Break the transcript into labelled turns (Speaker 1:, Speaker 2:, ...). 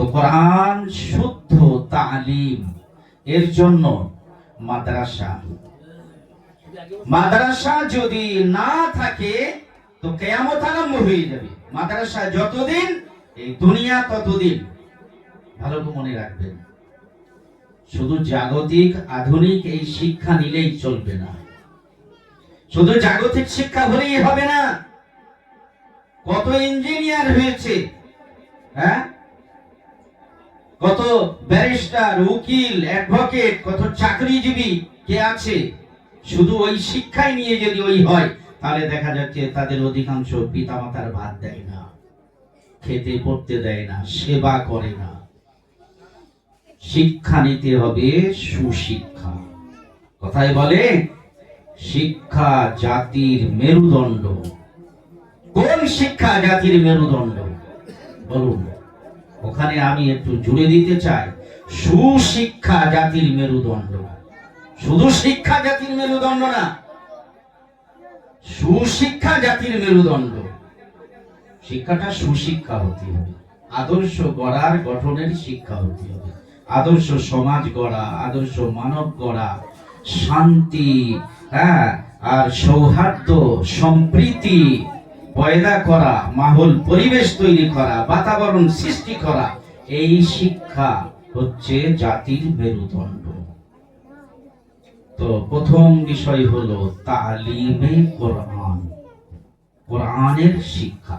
Speaker 1: তো কোরআন শুদ্ধ তালিম, এর জন্য মাদ্রাসা। মাদ্রাসা যদি না থাকে, তো কেয়ামত আরম্ভ হয়ে যাবে। মাদ্রাসা যতদিন, এই দুনিয়া ততদিন। ভালো মনে রাখবেন। শুধু জাগতিক, আধুনিক এই শিক্ষা নিলেই চলবে না। শুধু জাগতিক শিক্ষা হলেই হবে না। কত ইঞ্জিনিয়ার হয়েছে হ্যাঁ? কত ব্যারিস্টার, উকিল, অ্যাডভোকেট, কত চাকরিজীবী, কে আছে? শুধু ওই শিক্ষায় নিয়ে যদি ওই হয়, তাহলে দেখা যাচ্ছে তাদের অধিকাংশ পিতামাতার ভাত দেয় না, খেতে পড়তে দেয় না, সেবা করে না। শিক্ষা নিতে হবে সুশিক্ষা। কথায় বলে, শিক্ষা জাতির মেরুদণ্ড। কোন শিক্ষা জাতির মেরুদণ্ড? বলুন। ওখানে আমি একটু জুড়ে দিতে চাই। সুশিক্ষা জাতির মেরুদণ্ড। শুধু শিক্ষা জাতির মেরুদণ্ড না, সুশিক্ষা জাতির মেরুদণ্ড। শিক্ষাটা সুশিক্ষা হতে হবে। আদর্শ গড়ার গঠনের শিক্ষা হতে হবে। আদর্শ সমাজ গড়া, আদর্শ মানব গড়া, শান্তি হ্যাঁ আর সৌহার্দ্য, সম্প্রীতি পয়দা করা, মাহল পরিবেশ তৈরি করা, বাতাবরণ সৃষ্টি করা, এই শিক্ষা হচ্ছে জাতির মেরুদণ্ড। তো প্রথম বিষয় হলো তালিমে কোরআন। কোরআনের শিক্ষা।